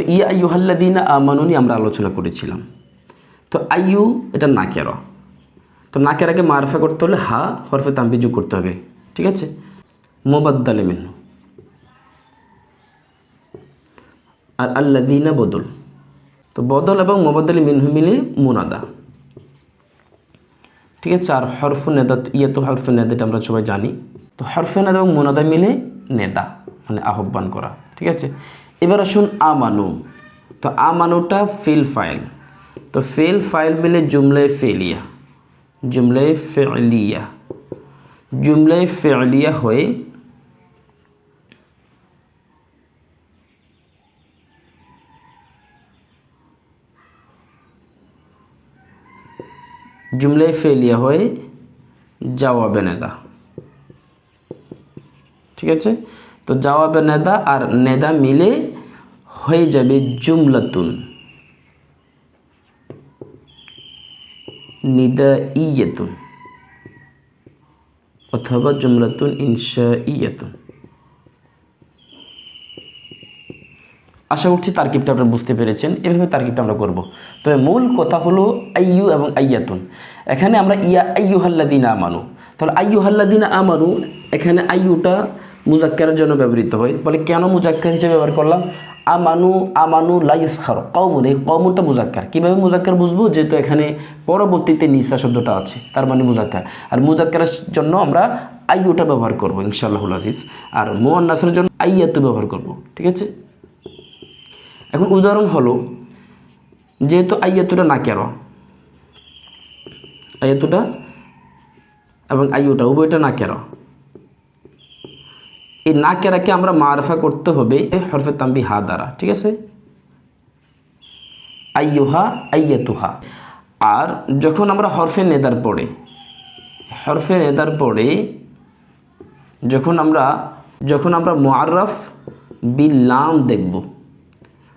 তো ইয়া আইয়ুহাল্লাদিনা আমানু নিয়ে আমরা আলোচনা করেছিলাম। তো আইয়ু, এটা নাকেরা তো নাকেরাকে মারফা করতে হলে হা, হরফে তাম্বি যোগ করতে হবে, ঠিক আছে? মোবাদ্দালে মিন্নু আর আল্লাদিনা বদল। তো বদল এবং মোবাদ্দালে মিনহু মিলে মুনাদা। ঠিক আছে? আর হরফ নেদা ইয়ে তো হরফ নেদা, এটা আমরা সবাই জানি। তো হরফ নেদা এবং মোনাদা মিলে নেদা মানে আহ্বান করা, ঠিক আছে? এবার আসুন আমানু। তো আমানুটা ফিল ফাইল। তো ফিল ফাইল মিলে জুমলে ফেলিয়া। জুমলে ফেলিয়া। জুমলে ফেলিয়া হয়ে জুমলে ফেলিয়া হয়ে জওয়াবে নেদা ঠিক আছে? তো জওয়াবে নেদা আর নেদা মিলে হয়ে যাবে জুমলাতুন। নিদা ইয়েতুন অথবা জুমলাতুন ইনশা ইয়েতুন আশা করছি তারকিবটা আপনারা বুঝতে পেরেছেন। এভাবে তারকিবটা আমরা করব। তবে মূল কথা হলো আইয়ু এবং আইয়াতুন। এখানে আমরা ইয়া আইয়ু হাল্লাদিনা আমানু। তাহলে আইয়ু হাল্লাদিনা আমানু, এখানে আইয়ুটা মুজাক্কারের জন্য ব্যবহৃত হয়। বলে, কেন মুজাক্কার হিসেবে ব্যবহার করলাম? আমানু আমানু লাইস খার কৌমুন এই কৌমুনটা মুজাক্কার। কীভাবে মুজাক্কার বুঝব? যেহেতু এখানে পরবর্তীতে নিসা শব্দটা আছে, তার মানে মুজাক্কার। আর মুজাক্কারের জন্য আমরা আইয়ুটা ব্যবহার করব, ইনশাআল্লাহুল আজিজ। আর মোয়ান্নাসের জন্য আইয়াতু ব্যবহার করব, ঠিক আছে? এখন উদাহরণ হলো, যেহেতু আইয়াতুটা না কেন? আইয়াতুটা এবং আইয়ুটা, উভয়টা না কেন? এই না কেরাকে আমরা মারফা করতে হবে হরফে তাম্বি হা দ্বারা, ঠিক আছে? আইয়ুহা আইয়াতুহা আর যখন আমরা হরফে নেদার পড়ে, হরফে নেদার পড়ে, যখন আমরা যখন আমরা মোয়াররফ বিল্লাম দেখব,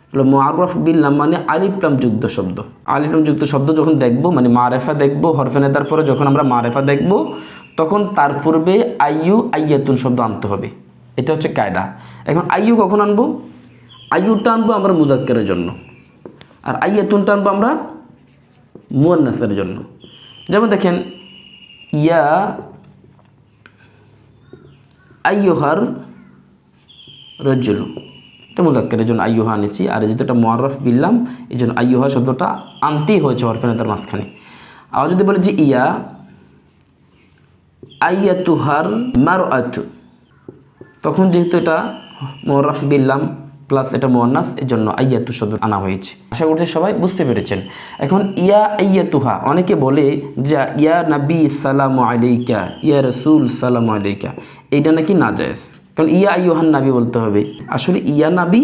তাহলে মোয়াররফ বিল্লাম মানে আলিপ্লাম যুক্ত শব্দ। আলিপ্লাম যুক্ত শব্দ যখন দেখব মানে মারেফা দেখব, হরফে নেদার পরে যখন আমরা মারেফা দেখব, তখন তার পূর্বে আইয়ু আইয়াতুন শব্দ আনতে হবে। এটা হচ্ছে কায়দা। এখন আইয়ু কখন আনব? আইয়ুটা আনব আমরা মুজাক্কের জন্য। আর আইয়াতুনটা আনব আমরা মুয়ান্নাসের জন্য। যেমন দেখেন, ইয়া আইয়ুহার রজ্জুলু এটা মুজাক্কের জন্য আইয়ুহা আনেছি। আর যেহেতু এটা মোয়ারফ বিল্লাম, এই জন্য আইয়ুহা শব্দটা আনতেই হয়েছে হরফেনে তার মাঝখানে। আর যদি বলে যে ইয়া আইয়াতুহার মার আতু তখন যেহেতু এটা মোয়ারফ বিল্লাম প্লাস এটা মোয়ান্নাস এর জন্য আইয়াতু শব্দ আনা হয়েছে। আশা করছি সবাই বুঝতে পেরেছেন। এখন ইয়া আইয়াতুহা, অনেকে বলে যে, ইয়া নাবি সালাম আলাইকা, ইয়া রসুল সালাম আলাইকা। এইটা নাকি না জায়েজ কারণ ইয়া আইয়ুহান নাবি বলতে হবে। আসলে ইয়া নাবি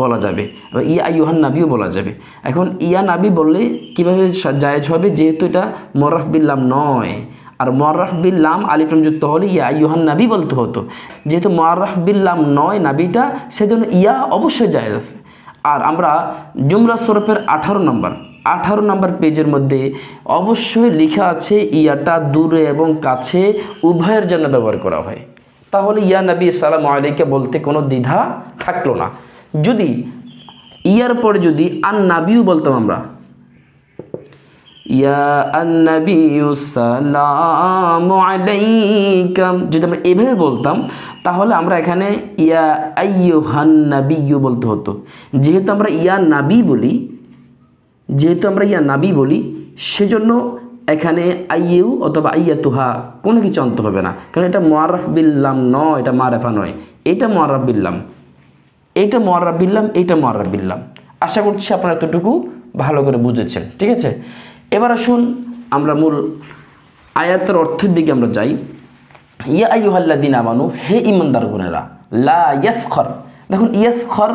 বলা যাবে এবার ইয়া আইয়ুহান নাবিও বলা যাবে। এখন ইয়া নাবি বললে কীভাবে জায়েজ হবে? যেহেতু এটা মরফ বিল্লাম নয়। আর মরফ বিল্লাম আলিফলাম যুক্ত হলে ইয়া আইয়ুহান নাবি বলতে হতো। যেহেতু মরফ বিল্লাম নয় নাবিটা, সেজন্য ইয়া অবশ্যই জায়েজ আছে। আর আমরা জুমরা সরফের আঠারো নম্বর আঠারো নম্বর পেজের মধ্যে অবশ্যই লেখা আছে ইয়াটা দূরে এবং কাছে উভয়ের জন্য ব্যবহার করা হয়। তাহলে ইয়া নবী, সালাম আলাইকে বলতে কোনো দ্বিধা থাকল না। যদি ইয়ার পরে যদি আন নাবিও বলতাম আমরা ইয়া আন্নাবিউ সালামু আলাইকা। যদি আমরা এভাবে বলতাম, তাহলে আমরা এখানে ইয়া আইয়ুহান নাবিয়্যু বলতে হতো। যেহেতু আমরা ইয়া নাবি বলি, যেহেতু আমরা ইয়া নাবি বলি, সেজন্য এখানে আইয়ু অথবা আইয়াতুহা কোনো কিছু আনতে হবে না। কারণ এটা মোয়ারফ বিল্লাম নয়, এটা মারেফা নয়। এটা মোয়ারফ বিল্লাম এইটা মোয়ারফ বিল্লাম এইটা মোয়ারফ বিল্লাম আশা করছি আপনারা এতটুকু ভালো করে বুঝেছেন। ঠিক আছে? এবার আসুন আমরা মূল আয়াতের অর্থের দিকে আমরা যাই। ইয়া আইয়ুহাল্লাদিন আমানু, হে ইমানদার গুনেরা লা ইয়াসখর। দেখুন, ইয়াসখর,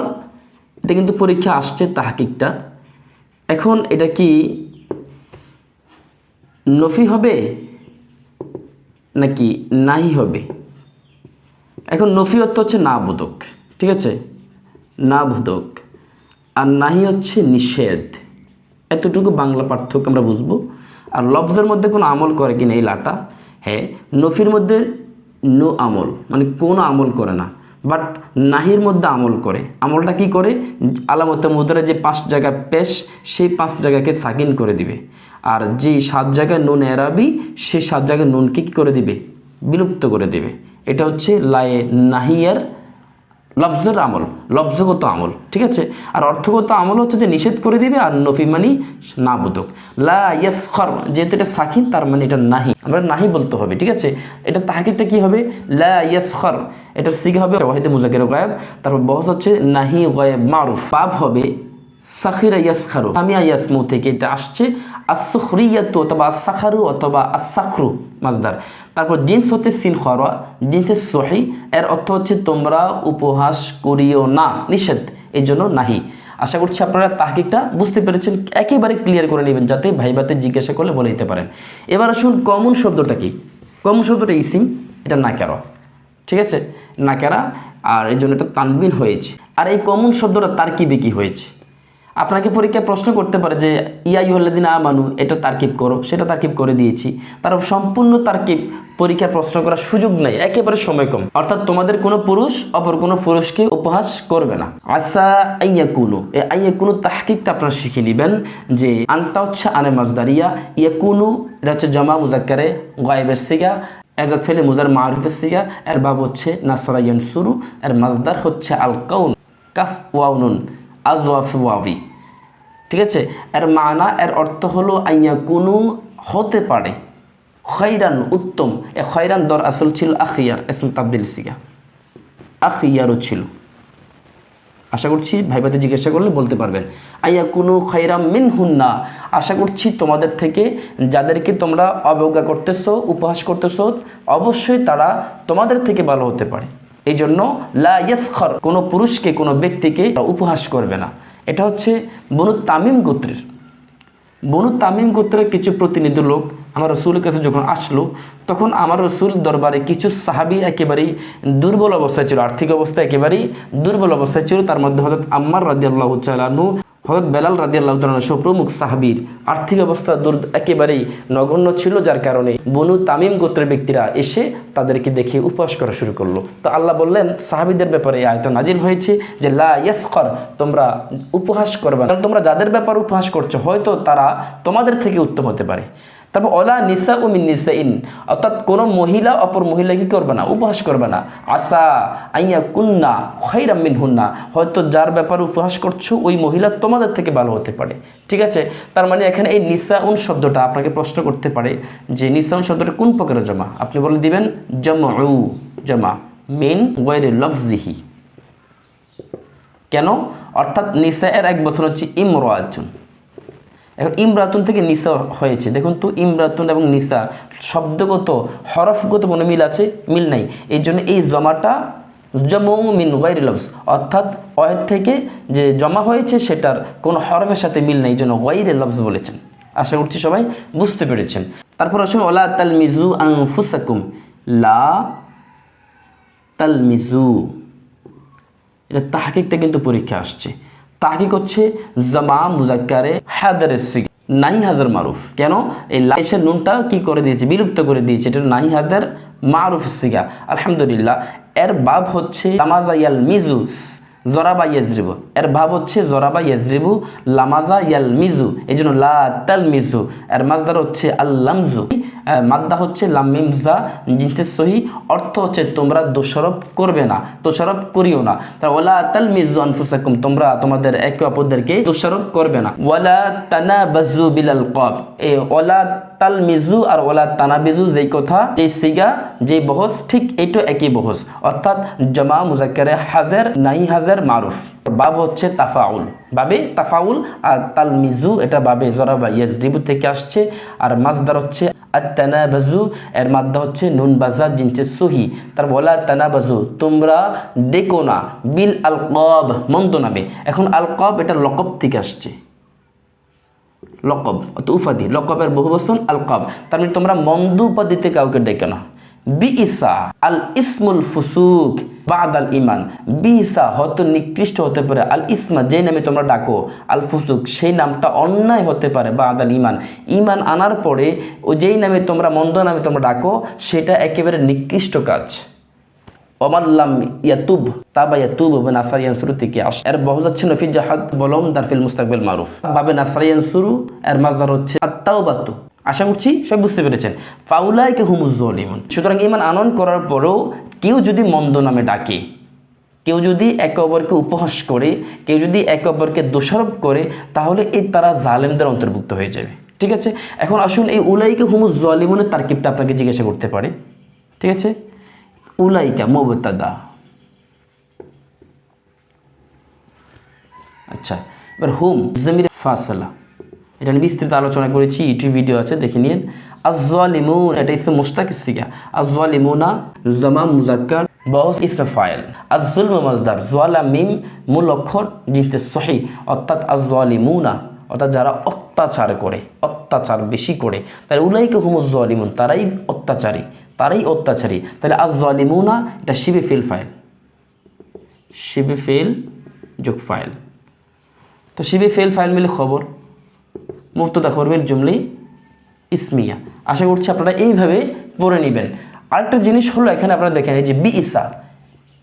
এটা কিন্তু পরীক্ষা আসছে তাহাকিকটা। এখন এটা কি নফি হবে নাকি নাহি হবে? এখন নফি অর্থ হচ্ছে না বোধক ঠিক আছে? না বোধক আর নাহি হচ্ছে নিষেধ। এতটুকু বাংলা পার্থক্য আমরা বুঝব। আর লফজের মধ্যে কোনো আমল করে কিনা এই লাটা? হ্যাঁ নফির মধ্যে নো আমল মানে কোনো আমল করে না। বাট নাহির মধ্যে আমল করে। আমলটা কি করে? আলামতে মুদ্রা যে পাঁচ জায়গা পেশ, সেই পাঁচ জায়গাকে সাকিন করে দিবে। আর যে সাত জায়গায় নুন এরাবি সেই সাত জায়গায় নুনকে কী করে দিবে? বিলুপ্ত করে দিবে। এটা হচ্ছে লায়ে নাহিয়ার লফজের আমল, লফজগত আমল, ঠিক আছে? আর অর্থগত আমল হচ্ছে যে নিষেধ করে দিবে আর নফি মানি না বোধক লা ইয়াসখর, যেহেতু এটা সাকিন তার মানে এটা নাহি। আমরা নাহি বলতে হবে, ঠিক আছে? এটা তাহাকিটা কি হবে? লা ইয়াসখর এটা সিগ হবে ওয়াহিদে মুজাকের গায়েব, তারপর বহস হচ্ছে নাহি গায়েব মারুফ। পাপ হবে সাখিরা ইয়াসখারু, সামিয়া ইয়াসমু থেকে এটা আসছে। আসুখরিয়াতু অথবা আসাখারু অথবা আসাখরু মাজদার। তারপর জিন্স হচ্ছে সিন খরা জিন্সের সহি, এর অর্থ হচ্ছে তোমরা উপহাস করিও না, নিষেধ এই জন্য নাহি। আশা করছি আপনারা তাহকিকটা বুঝতে পেরেছেন, একেবারে ক্লিয়ার করে নেবেন, যাতে ভাইবাতে জিজ্ঞাসা করলে বলে দিতে পারেন। এবার আসুন কমন শব্দটা কি? কমন শব্দটা ইসিম, এটা না কেন ঠিক আছে? নাকেরা, আর এই জন্য এটা তানবিন হয়েছে। আর এই কমন শব্দটা তার কি বিকি হয়েছে? আপনাকে পরীক্ষায় প্রশ্ন করতে পারে যে, ইয়া ইহল্লাদিন আমানু, এটা তারকিব করো, সেটা তারকিব করে দিয়েছি। তার সম্পূর্ণ তারকিব পরীক্ষায় প্রশ্ন করার সুযোগ নেই, একেবারে সময় কম। অর্থাৎ তোমাদের কোনো পুরুষ, অপর কোনো পুরুষকে উপহাস করবে না। আসা আইয়া কুনু এই আইয়া কুনু তাহকিকটা আপনারা শিখে নেবেন যে, আনটা হচ্ছে আনে মাজদারিয়া ইয়া কুনু এটা হচ্ছে জমা মুজাক্কারে, গায়েবের সিগা এজাদ ফেলে মুজার মারুফের সিগা, এর বাব হচ্ছে নাসরা ইয়ানসুরু, এর মাজদার হচ্ছে আল কাউন, কাফ ওয়াউনুন, আজওয়াফ ওয়াভি ঠিক আছে? এর মানা, এর অর্থ হলো আইয়া কোনো হতে পারে। খৈরান উত্তম। এ খৈরান দর আসল ছিল আখিয়ার, এসম তাবদিল সিগা। আখিয়ারও ছিল। আশা করছি ভাই ভাইবাতে জিজ্ঞাসা করলে বলতে পারবেন। আইয়া কোনো খৈরাম মিন হুন্না আশা করছি তোমাদের থেকে যাদেরকে তোমরা অবজ্ঞা করতেছো, উপহাস করতেছো, অবশ্যই তারা তোমাদের থেকে ভালো হতে পারে। এই জন্য লা ইয়াসখর, কোনো পুরুষকে, কোনো ব্যক্তিকে উপহাস করবে না। এটা হচ্ছে বনু তামিম গোত্রের। বনু তামিম গোত্রের কিছু প্রতিনিধি লোক আমার রসুলের কাছে যখন আসলো, তখন আমার রসুল দরবারে কিছু সাহাবি একেবারেই দুর্বল অবস্থায় ছিল, আর্থিক অবস্থা একেবারেই দুর্বল অবস্থায় ছিল। তার মধ্যে হজরত আম্মার রাজিয়াল্লাহ চালানু হজরত বেলাল রাজিয়াল্লাহ সহ প্রমুখ সাহাবির আর্থিক অবস্থা দূর একেবারেই নগণ্য ছিল, যার কারণে বনু তামিম গোত্রের ব্যক্তিরা এসে তাদেরকে দেখে উপহাস করা শুরু করল। তো আল্লাহ বললেন, সাহাবিদের ব্যাপারে আয়ত নাজিল হয়েছে যে, লা ইয়াসকর, তোমরা উপহাস করবে তোমরা যাদের ব্যাপার উপহাস করছ, হয়তো তারা তোমাদের থেকে উত্তম হতে পারে। তারপর অলা নিসা উমিন নিসা ইন অর্থাৎ কোনো মহিলা অপর মহিলা কি করবে না? উপহাস করবে না। আসা আইয়া কুন্না খৈরাম্মিন হুন্না হয়তো যার ব্যাপারে উপহাস করছ, ওই মহিলা তোমাদের থেকে ভালো হতে পারে। ঠিক আছে? তার মানে এখানে এই নিসা উন শব্দটা আপনাকে প্রশ্ন করতে পারে যে নিসা উন শব্দটা কোন প্রকারের জমা? আপনি বলে দিবেন জমা জমা, মেন ওয়াইরে লফজিহি। কেন? অর্থাৎ নিসা এর এক বছর হচ্ছে ইমরাজুন এখন ইমরাতুন থেকে নিসা হয়েছে। দেখুন তো ইমরাতুন এবং নিসা শব্দগত, হরফগত কোনো মিল আছে? মিল নাই। এই জন্য এই জমাটা জমৌ মিন গৈর লফস অর্থাৎ অয়ের থেকে যে জমা হয়েছে, সেটার কোনো হরফের সাথে মিল নেই, এই জন্য গৈরে লফস বলেছেন। আশা করছি সবাই বুঝতে পেরেছেন। তারপর আসুন ওলা তাল মিজু আং ফুসাকুম লা তাল মিজু এটা তাহাকিকটা কিন্তু পরীক্ষা আসছে। তাহাকিক হচ্ছে জামা মুজাক্কারে হায়দার নাই হাজার মারুফ। কেন? এই লাইসের নুনটা কি করে দিয়েছে? বিলুপ্ত করে দিয়েছে। এটা নাই হাজার মারুফ সিগা। আলহামদুলিল্লাহ, এর বাব হচ্ছে তামাজাইয়াল মিজুস। জরাবা ইয়াজরিবু। এর ভাব হচ্ছে জরাবা ইয়াজরিবু, লামাজা ইয়াল মিজু এই জন্য লা তাল মিজু এর মাজদার হচ্ছে আল্লামজু। মাদ্দা হচ্ছে লামিমজা, জিনতে সহি, অর্থ হচ্ছে তোমরা দোষারোপ করবে না, দোষারোপ করিও না। তা ওলা তাল মিজু আনফুসাকুম, তোমরা তোমাদের একে অপরদেরকে দোষারোপ করবে না। ওয়ালা তানা বাজু বিলাল কব। এই ওলা তাল মিজু আর ওলা তানা বিজু যেই কথা, যেই সিগা, যেই বহস, ঠিক এইটা একই বহস। অর্থাৎ জমা মুজাক্কারে হাজার, নাই হাজার মারুফ। বাব হচ্ছে তাফাউল। বাবে তাফাউল আর তাল মিজু এটা বাবে জরা বা ইয়াজরিবু থেকে আসছে। আর মাজদার হচ্ছে আত্তানাবাজু, এর মাদ্দা হচ্ছে নুন বাজা জিনছে সহি। তার বলা তানাবাজু, তোমরা ডেকো না। বিল আল কব মন্দ নামে। এখন আল কব এটা লকব থেকে আসছে। লকব অত উপাধি লকবের বহু বস্তন আলকব। তার মানে তোমরা মন্দ উপাধিতে কাউকে ডেকে না বি ইসা আল ইসমুল ফুসুক বাদ আল ইমান বি ইসা হয়তো নিকৃষ্ট হতে পারে। আল ইসমা যেই নামে তোমরা ডাকো আল ফুসুক সেই নামটা অন্যায় হতে পারে বাদ আল ইমান ইমান আনার পরে, ও যেই নামে তোমরা, মন্দ নামে তোমরা ডাকো, সেটা একেবারে নিকৃষ্ট কাজ। ওমাল্লাম ইয়াতুব, তাবা ইয়াতুব বাবে নাসার ইয়ানসুরু থেকে আস এর বহজ হচ্ছে নফি জাহাদ বলম দারফিল মুস্তাকবিল মারুফ। বাবে নাসার ইয়ানসুরু, এর মাজদার হচ্ছে আত্মাও বাত্তু আশা করছি সব বুঝতে পেরেছেন। ফাউলাইকে হুমুজ্জলিমন সুতরাং ইমান আনয়ন করার পরেও কেউ যদি মন্দ নামে ডাকে, কেউ যদি একে অপরকে উপহাস করে, কেউ যদি একে অপরকে দোষারোপ করে, তাহলে এই তারা জালেমদের অন্তর্ভুক্ত হয়ে যাবে। ঠিক আছে? এখন আসুন এই উলাইকে হুমুজ জলিমনের তারকিবটা আপনাকে জিজ্ঞাসা করতে পারে। ঠিক আছে? উলাইকা মোবতাদা আচ্ছা এবার হুম জমির ফাসলা। এটা নিয়ে বিস্তৃত আলোচনা করেছি ইউটিউব ভিডিও আছে, দেখে নিন। আজওয়ালিমুন এটা মুস্তাক ইস্তিকা আজওয়ালিমুনা জামা মুজাক্কার বস ইসমে আজুল মাজদার জোয়ালা মিম মূল অক্ষর জিনতে সহি অর্থাৎ আজওয়ালিমুনা অর্থাৎ যারা অত্যাচার করে, অত্যাচার বেশি করে। তাহলে উলাইকে হুমুজ্জলিমুন তারাই অত্যাচারী তারাই অত্যাচারী। তাহলে আজওয়ালিমুনা এটা শিবে ফিল ফাইল। শিবে ফেল যোগ ফাইল। তো শিবে ফেল ফাইল মিলে খবর। মুক্তদা খবরের জুমলি ইসমিয়া। আশা করছি আপনারা এইভাবে পড়ে নেবেন। আরেকটা জিনিস হলো এখানে আপনারা দেখেন যে বি ইসা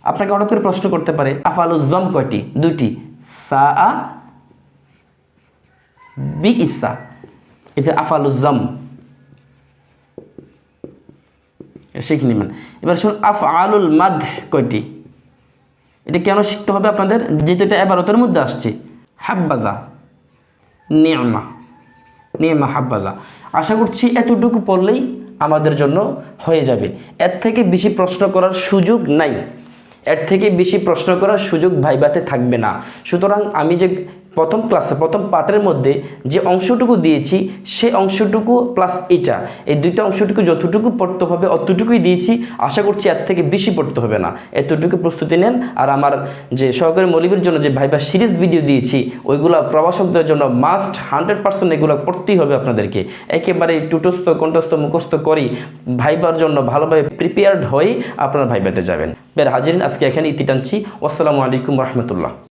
আপনাকে হঠাৎ করে প্রশ্ন করতে পারে আফালুজম কয়টি? দুইটি। সা আ বি ইসা এতে আফালুজম শিখে নেবেন এবার শুন আফ আলুল মাদ কয়টি? এটা কেন শিখতে হবে আপনাদের? যেহেতু এটা এবারতের মধ্যে আসছে। হাব্বাদা, নিয়মা। নিয়মা হাব্বাজা আশা করছি এতটুকু পড়লেই আমাদের জন্য হয়ে যাবে। এর থেকে বেশি প্রশ্ন করার সুযোগ নাই। এর থেকে বেশি প্রশ্ন করার সুযোগ ভাইবাতে থাকবে না। সুতরাং আমি যে প্রথম ক্লাসে প্রথম পার্টের মধ্যে যে অংশটুকু দিয়েছি, সে অংশটুকু প্লাস এটা। এই দুইটা অংশটুকু যতটুকু পড়তে হবে, অতটুকুই দিয়েছি। আশা করছি এর থেকে বেশি পড়তে হবে না। এতটুকু প্রস্তুতি নেন। আর আমার যে সহকারী মলিবের জন্য যে ভাইবা সিরিজ ভিডিও দিয়েছি, ওইগুলো প্রবাসকদের জন্য মাস্ট হান্ড্রেড পার্সেন্ট এগুলো পড়তেই হবে আপনাদেরকে। একেবারে টুটস্থ, কণ্ঠস্থ, মুখস্থ করেই ভাইবার জন্য ভালোভাবে প্রিপেয়ার্ড হয়েই আপনারা ভাইবাতে যাবেন। বের হাজির আজকে এখানে ইতি টানছি। আসসালামু আলাইকুম রহমতুল্লাহ।